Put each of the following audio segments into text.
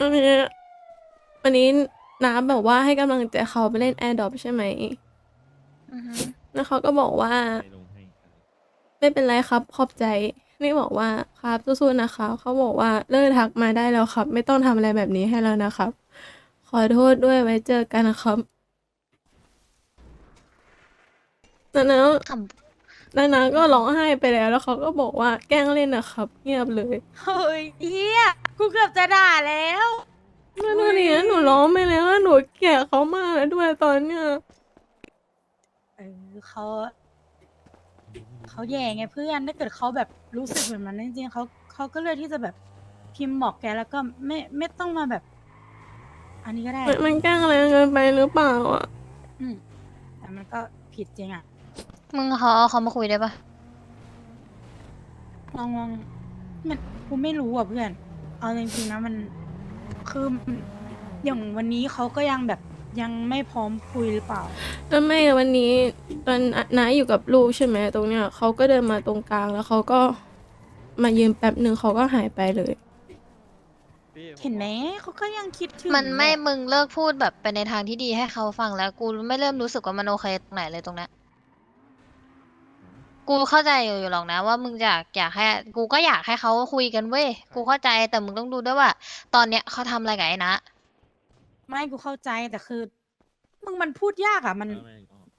วันนี้วันนี้น้าแบบว่าให้กำลังใจเขาไปเล่นแอร์ดรอปใช่ไหม อือฮึแล้วเขาก็บอกว่าไปลงให้ครับไม่เป็นไรครับขอบใจ นี่บอกว่าครับสู้ๆนะครับเขาบอกว่าเลิกทักมาได้แล้วครับ ไม่ต้องทำอะไรแบบนี้ให้แล้วนะครับ ขอโทษด้วยไว้เจอกันนะครับแล้วนะคแล้วนะก็ร้องไห้ไปแล้ว แล้วเขาก็บอกว่าแกล้งเล่นนะครับ เงียบเลยเฮ้ยเฮีย กูเกือบจะด่าแล้วมาดูดิหนูร้องไปแล้วหนูเกลียดเขามากแล้วด้วยตอนเนี้ยเออเขาเขาแย่ไงเพื่อนถ้าเกิดเขาแบบรู้สึกแบบนั้นจริงๆเขาเขาก็เลยที่จะแบบพิมพ์บอกแกแล้วก็ไม่ไม่ต้องมาแบบ อันนี้ก็ได้มันมันแกล้งอะไรเกินไปหรือเปล่าอะ อืมแต่มันก็ผิดจริงอะำมึงเขาเอาเขามาคุยได้ปะลองลองมันกูไม่รู้อะเพื่อน เอาจริงๆนะมันคือมันอย่างวันนี้เขาก็ยังแบบยังไม่พร้อมคุยหรือเปล่าแล้วไม่วันนี้ตอนน้าอยู่กับลูกใช่ไหมตรงเนี้ยเขาก็เดินมาตรงกลางแล้วเขาก็มายืนแป๊บหนึ่งเขาก็หายไปเลย เห็นไหมเขาก็ยังคิดถึงมันไม่แบบมึงเลิกพูดแบบไปในทางที่ดีให้เขาฟังแล้วกูไม่เริ่มรู้สึกว่ามันโอเคตรงไหนเลยตรงเนี้ย กูเข้าใจอยู่อยู่หรอกนะว่ามึงอยากอยากให้กูก็อยากให้เขาคุยกันเว้ยกูเข้าใจแต่มึงต้องดูด้วยว่า ตอนเนี้ยเขาทำอะไรกับไอ้นะ ไม่กูเข้าใจแต่คือ มึงมันพูดยากอะ มัน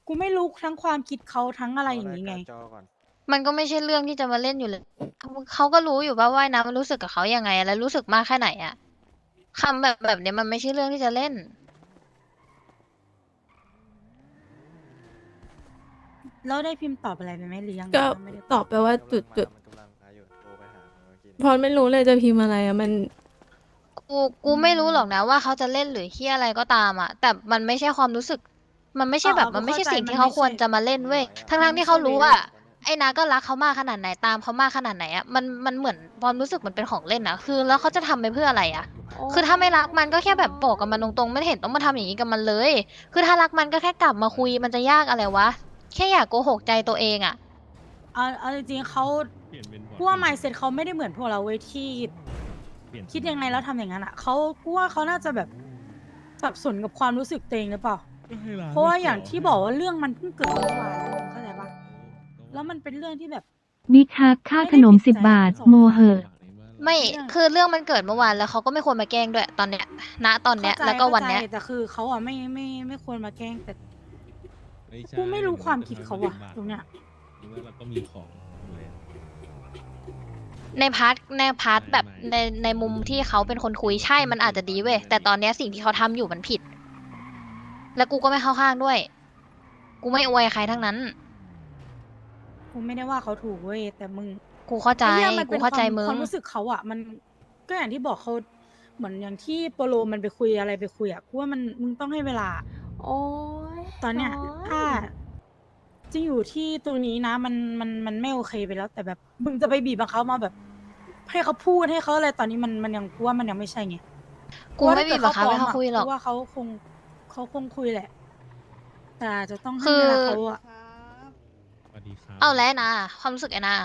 กูไม่รู้ทั้งความคิดเขาทั้งอะไรอย่างนี้ไง จอก่อนมันก็ไม่ใช่เรื่องที่จะมาเล่นอยู่เลยเขาเขาก็รู้อยู่ว่าว่ายน้ำมันรู้สึกกับเขายังไง และรู้สึกมากแค่ไหนอะคำแบบแบบเนี้ยมันไม่ใช่เรื่องที่จะเล่น แล้วได้พิมพ์ตอบอะไรไปไหมหรือยังก็ไม่ได้ตอบไปว่าจุดจุดมันกำลังพาอยู่โทรไปหาเมื่อกี้พอไม่รู้เลยจะพิมพ์อะไรอะมัน กูกูไม่รู้หรอกนะว่าเขาจะเล่นหรือเฮียอะไรก็ตามอะ แต่มันไม่ใช่ความรู้สึก มันไม่ใช่แบบ มันไม่ใช่สิ่งที่เขาควรจะมาเล่นเว้ยทั้งทั้งๆที่เขารู้ว่า ไอ้นาก็รักเขามากขนาดไหนตามเขามากขนาดไหนอะมันมันเหมือนความรู้สึกมันเป็นของเล่นนะคือ แล้วเขาจะทำไปเพื่ออะไรอะ คือถ้าไม่รักมันก็แค่แบบบอกกับมันตรงๆไม่เห็นต้องมาทำอย่างนี้กับมันเลย คือถ้ารักมันก็แค่กลับมาคุยมันจะยากอะไรวะ แค่อยากโกหกใจตัวเองอะเอาเอาจริงๆเขาเปลี่ยนเป็นบอร์ดกูว่าไมเซ็ตเขาไม่ได้เหมือนพวกเราเว้ยที่เปลี่นคิดยังไงแล้วทำอย่างนั้นอะเขากูว่าเขาน่าจะแบบสับสนกับความรู้สึกตัวเองหรือเปล่าก็ให้ร้เพราะว่าอย่างที่บอกว่าเรื่องมันเพิ่งเกิดเมื่อวานเข้าใจปะแล้วมันเป็นเรื่องที่แบบมิคักค่าขนมสิบบาท โมเหอะไม่เรื่องคือเรื่องมันเกิดเมื่อวานแล้วเขาก็ไม่ควรมาแกล้งด้วยตอนเนี้ยณตอนเนี้ยเข้าใจแล้วก็วันเนี้ยเข้าใจแต่คือเขาอะไม่ไม่ไม่ควรมาแกล้งแต่ ไม่ใช่กูไม่รู้ความคิดเขาอะป็นตรงเนี้ยหรือว่าเราก็มีของอยู่แล้ว ในพาร์ทในพาร์ทไม่แบบไม่ ในในมุมที่เขาเป็นคนคุยใช่มันอาจจะดีเว้ยแต่ตอนเนี้ยสิ่งที่เขาทำอยู่มันผิด แล้วกูก็ไม่เข้าข้างด้วย กูไม่อวยใครทั้งนั้น กูไม่ได้ว่าเขาถูกเว้ยแต่มึงกูเข้าใจไอ้หี้ยมันกูเป็นเข้าใจควมึงความรู้สึกเขาอะมันก็อย่างที่บอกเขาเหมือนอย่างที่โปโลมันไปคุยอะไรไปคุยอะกูว่ามันมึงต้องให้เวลา โอ้ย ตอนเนี้ยโอ๊ยถ้าจะอยู่ที่ตรงนี้นะ มันมันมันไม่โอเคไปแล้ว แต่แบบมึงจะไปบีบบังเขามาแบบ ให้เขาพูดให้เขาอะไรตอนนี้มันมันยังกูว่ามันยังไม่ใช่ไงกูไม่บีบบังคับให้เขาคุยหรอกกูว่าเขาคงเขาคงคุยแหละ แต่อาจจะต้องให้คือเวลาเขาอะสวัสดีครับเอาแล้วนะความรู้สึกไอ้นา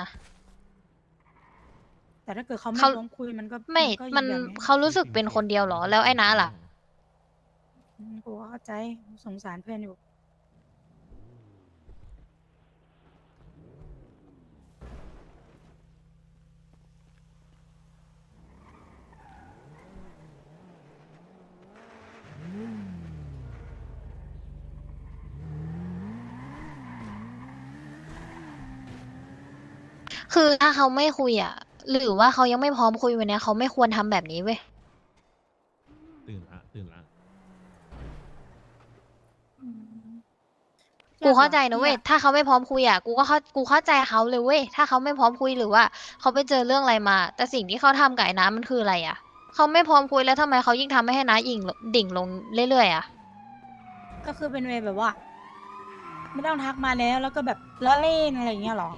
แต่ถ้าเกิดเขาไม่เขาพร้อมคุยมันก็ไม่ก็อีกมันแบบไงเขารู้สึกเป็นคนเดียวเหรอ แล้วไอ้นาล่ะอืม กูก็เข้าใจสงสารเพื่อนอยู่ คือถ้าเขาไม่คุยอะ หรือว่าเขายังไม่พร้อมคุยวันเนี้ยเขาไม่ควรทำแบบนี้เว้ย ตื่นละตื่นละ กูเข้าใจนะเว้ยยากถ้าเขาไม่พร้อมคุยอะ กูก็เข้า กูเข้าใจเขาเลยเว้ย ถ้าเขาไม่พร้อมคุยหรือว่า เขาไปเจอเรื่องอะไรมา แต่สิ่งที่เขาทำกับไอ้น้ำมันคืออะไรอะ เขาไม่พร้อมคุยแล้วทำไมเขายิ่งทำให้ให้น้ายิ่งดิ่งลงเรื่อยๆอะ ก็คือเป็นเวย์แบบว่า ไม่ต้องทักมาแล้วแล้วก็แบบละเล่นอะไรอย่างเงี้ยหรอ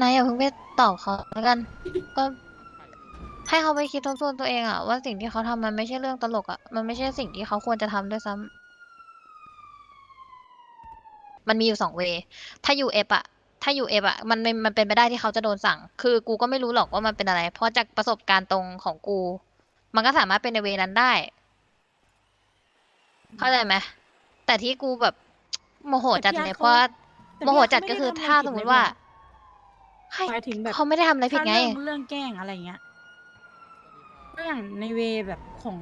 นายอย่าเพิ่งไปตอบเขาแล้วกัน ก็ให้เขาไปคิดทบทวนตัวเองอะว่าสิ่งที่เขาทำมันไม่ใช่เรื่องตลกอะมันไม่ใช่สิ่งที่เขาควรจะทำด้วยซ้ำมันมีอยู่สองเวถ้า UF อะถ้า UF อะมันมันมันเป็นไปได้ที่เขาจะโดนสั่ง คือกูก็ไม่รู้หรอกว่ามันเป็นอะไร เพราะจากประสบการณ์ตรงของกู มันก็สามารถเป็นในเวนั้นได้ เข้าใจไหมแต่ที่กูแบบโมโหจัดเลยเพราะว่า แต่โมโหจัดก็คือไม่ได้ถ้าทำอะไรสมมผิดติเลยว่านะ ให้หมายถึงแบบเขาไม่ได้ทำอะไรผิดไง ถ้าเรื่องเรื่องแกล้งอะไรเงี้ยก็อย่างในเวแบบของ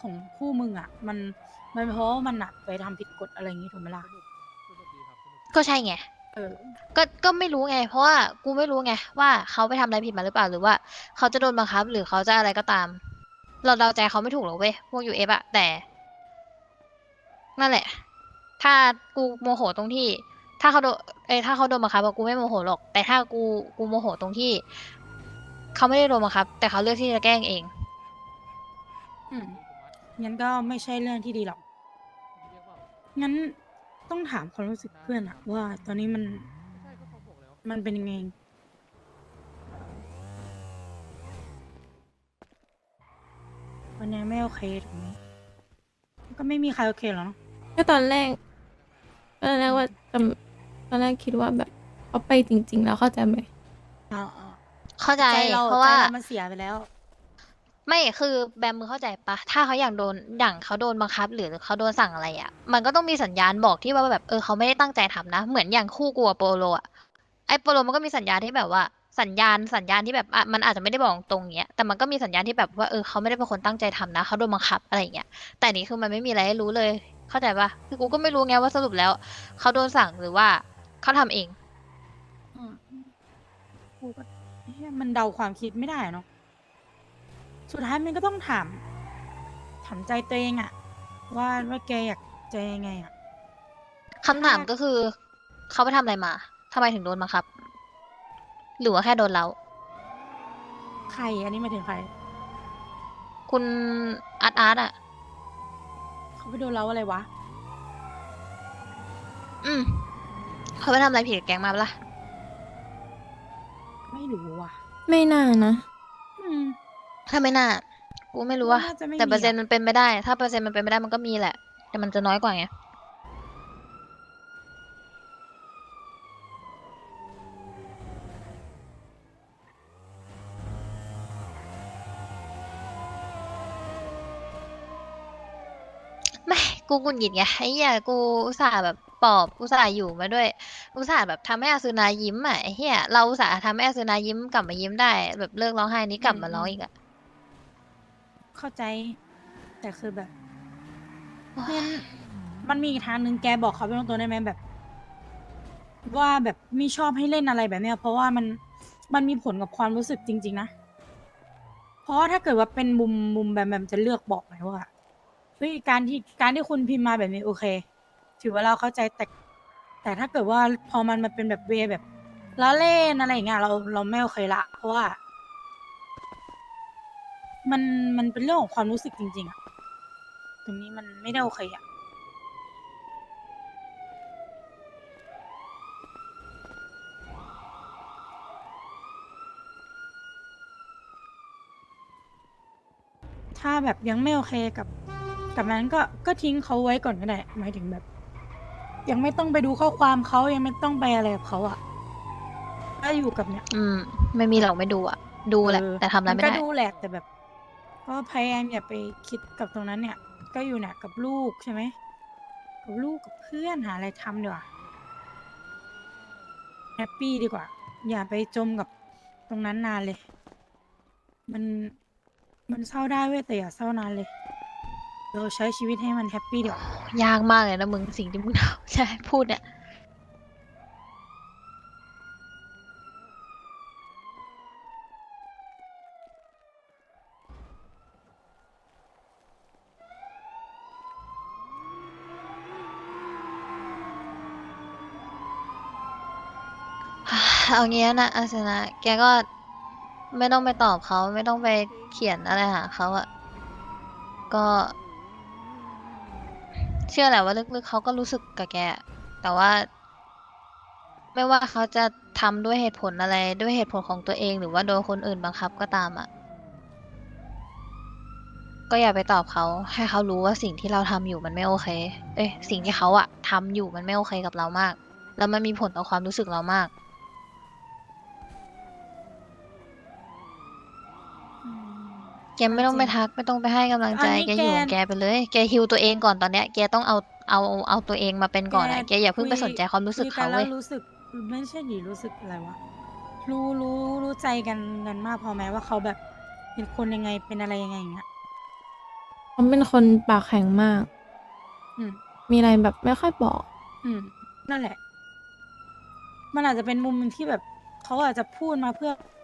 ของคู่มึงอะ มันมันเพราะว่ามันอะไปทำผิดกฎอะไรอย่างงี้ถูกไหมล่ะก็ใช่ไง เออ ก็ก็ไม่รู้ไง เพราะว่ากูไม่รู้ไงว่าเขาไปทำอะไรผิดมาหรือเปล่าหรือว่าเขาจะโดนบังคับ หรือเขาจะอะไรก็ตาม เราเดาใจเขาไม่ถูกหรอกเว้ยพวกยูเอฟอะแต่นั่นแหละ ถ้ากูโมโหตรงที่ ถ้าเขาโดนเอ้ยถ้าเขาโดนบังคับอะกูไม่โมโหหรอก แต่ถ้ากูกูโมโหตรงที่เขาไม่ได้โดนบังคับ แต่เขาเลือกที่จะแกล้งเอง อืมงั้นก็ไม่ใช่เรื่องที่ดีหรอก งั้นต้องถามความรู้สึกเพื่อนอะว่าตอนนี้มัน มันเป็นยังไง วันนี้ไม่โอเคถูกไหมก็ไม่มีใครโอเคหรอกเนอะก็ตอนแรกตอนแรกว่าจำต อนแรกคิดว่าแบบเขาไปจริง ๆ แล้วเข้าใจไหมเอาเอาเข้าใจใจเราเพราะว่าใจเรามันเสียไปแล้ว ไม่คือแบมมือเข้าใจปะถ้าเขาอยากโดนอย่างเขาโดนบังคับ หรือเขาโดนสั่งอะไรอะ่ะ มันก็ต้องมีสัญญาณบอกที่ว่าแบบเออเขาไม่ได้ตั้งใจทำนะ เหมือนอย่างคู่กูกับโปโลอะไอ้โปโลมันก็มีสัญญาณที่แบบว่าสัญญาณสัญญาณที่แบบอะมันอาจจะไม่ได้บอกตรงอย่างเงี้ยแต่มันก็มีสัญญาณที่แบบว่าเออเขาไม่ได้เป็นคนตั้งใจทำนะเขาโดนบังคับอะไรอย่างเงี้ยแต่อันนี้คือมันไม่มีอะไรให้รู้เลย เข้าใจปะคือกูก็ไม่รู้ไงว่าสรุปแล้ว เขาโดนสั่งหรือว่า เขาทำเอง อืมกูก็เฮ้ยมันเดาความคิดไม่ได้อะเนาะสุดท้ายมันก็ต้องถามถามใจตัวเองอะว่าว่าแกอยากใจยังไงอะคำถามก็คือเขาไปทำอะไรมาทำไมถึงโดนบังคับ หรือว่าแค่โดนเล้าใครอันนี้หมายถึงใครคุณอาร์ตอาร์ตอะ เขาไปโดนเราอะไรวะ อืม เขาไปทำอะไรผิดกับแก๊งมาปะล่ะ ไม่รู้ว่ะไม่น่านะ อืมถ้าไม่น่า กูไม่รู้ว่าน่าจะไม่แต่มีเปอร์เซ็นต์อะมันเป็นไปได้ ถ้าเปอร์เซ็นต์มันเป็นไปได้มันก็มีแหละ แต่มันจะน้อยกว่าไง ไม่ กูกุนหงิดไงไอ้เหี้ยกูอุตส่าห์แบบ ปลอบอุตส่าห์อยู่มาด้วย อุตส่าห์แบบทำให้อาซึนายิ้มอะไอ้เหี้ยเราอุตส่าห์ทำให้อาซึนายิ้มกลับมายิ้มได้ แบบเลิกร้องไห้นี้กลับมาร้องอีกอะเข้าใจ แต่คือแบบเนี่ยมันมีอีกทางหนึ่งแกบอกเขาไปตรงๆได้ไหมแบบ ว่าแบบไม่ชอบให้เล่นอะไรแบบเนี้ย เพราะว่ามันมันมีผลกับความรู้สึกจริง ๆ นะ เพราะว่าถ้าเกิดว่าเป็นมุมมุมแบบแบบจะเลือกบอกไหมว่าเฮ้ยการที่การที่คุณพิมพ์มาแบบนี้โอเค ถือว่าเราเข้าใจแต่แต่ถ้าเกิดว่าพอมันมาเป็นแบบเวแบบละเล่นอะไรอย่างเงี้ยเราเราไม่โอเคละ เพราะว่า มันมันเป็นเรื่องของความรู้สึกจริง ๆอะตรงนี้มันไม่ได้โอเคอะถ้าแบบยังไม่โอเคกับ กับนั้นก็ก็ทิ้งเขาไว้ก่อนก็ได้หมายถึงแบบ ยังไม่ต้องไปดูข้อความเขายังไม่ต้องไปอะไรกับเขาอะถ้าอยู่กับเนี่ยอืม ไม่มีหรอกไม่ดูอะ ดูแหละเออแต่ทำอะไรนไม่ก็ได้ดูแหละแต่แบบก็พยายามอย่าไปคิดกับตรงนั้นเนี่ย ก็อยู่เนี่ยกับลูกใช่ไหมกับลูกกับเพื่อนหาอะไรทำดีกว่าแฮปปี้ดีกว่า อย่าไปจมกับตรงนั้นนานเลย มันมันเศร้าได้เว้ยแต่อย่าเศร้านานเลย เราใช้ชีวิตให้มันแฮปปี้ดีกว่ายากมากเลยนะมึงสิ่งที่มึงทำใช่พูดเนี่ย เอางี้นะอาสนะ แกก็ไม่ต้องไปตอบเขาไม่ต้องไปเขียนอะไรหาเขาอะก็ เชื่อแหละว่าลึกๆเขาก็รู้สึกกับแก แต่ว่า ไม่ว่าเขาจะทำด้วยเหตุผลอะไร ด้วยเหตุผลของตัวเอง หรือว่าโดนคนอื่นบังคับก็ตามอะก็อย่าไปตอบเขา ให้เขารู้ว่าสิ่งที่เราทำอยู่มันไม่โอเค เอ้ยสิ่งที่เขาอะทำอยู่มันไม่โอเคกับเรามาก แล้วมันมีผลต่อความรู้สึกเรามาก อืม แกไม่ต้องไปทักไม่ต้องไปให้กำลังใจอันนี้แกอยู่ของแกแกไปเลย แกฮิวตัวเองก่อนตอนเนี้ย แกต้องเอาเอาเอาตัวเองมาเป็นก่อนอะแกอย่าเพิ่งไปสนใจความรู้สึกคุยเขานแล้เว้ย รู้สึกไม่ใช่ดิรู้สึกอะไรวะรู้รู้รู้ใจกันกันมากพอไหมว่าเขาแบบ เป็นคนยังไงเป็นอะไรยังไงอย่างเงี้ย เขาเป็นคนปากแข็งมาก อืม มีอะไรแบบไม่ค่อยบอก อืม นั่นแหละ มันอาจจะเป็นมุมหนึ่งที่แบบ เขาอาจจะพูดมาเพื่อเ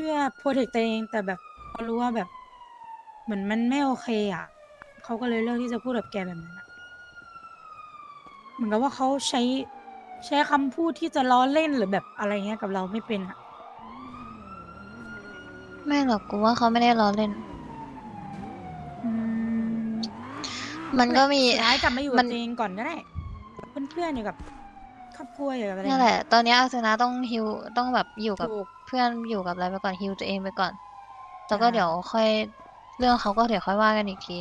พื่อโปรเทคตัวเองแต่แบบเขารู้ว่าแบบ เหมือนมันไม่โอเคอะเขาก็เลยเลือกที่จะพูดกับแกแบบนั้นอะเหมือนกับว่าเขาใช้ใช้คำพูดที่จะล้อเล่นหรือแบบอะไรเงี้ยกับเราไม่เป็นอะไม่หรอกกูว่าเขาไม่ได้ล้อเล่น อืมมันก็มี สุดท้ายกลับมาอยู่มักับนตัวเองก่อนก็ได้เพื่อนๆอยู่กับ ครอบครัวอยู่กับอะไรนี่แหละ ตอนเนี้ยอาสนะต้องฮิวต้องแบบอยู่กับถูก เพื่อนอยู่กับอะไรไปก่อนฮิวตัวเองไปก่อน แล้วก็ใช่เดี๋ยวค่อยเรื่องเขาก็เดี๋ยวค่อยว่ากันอีกที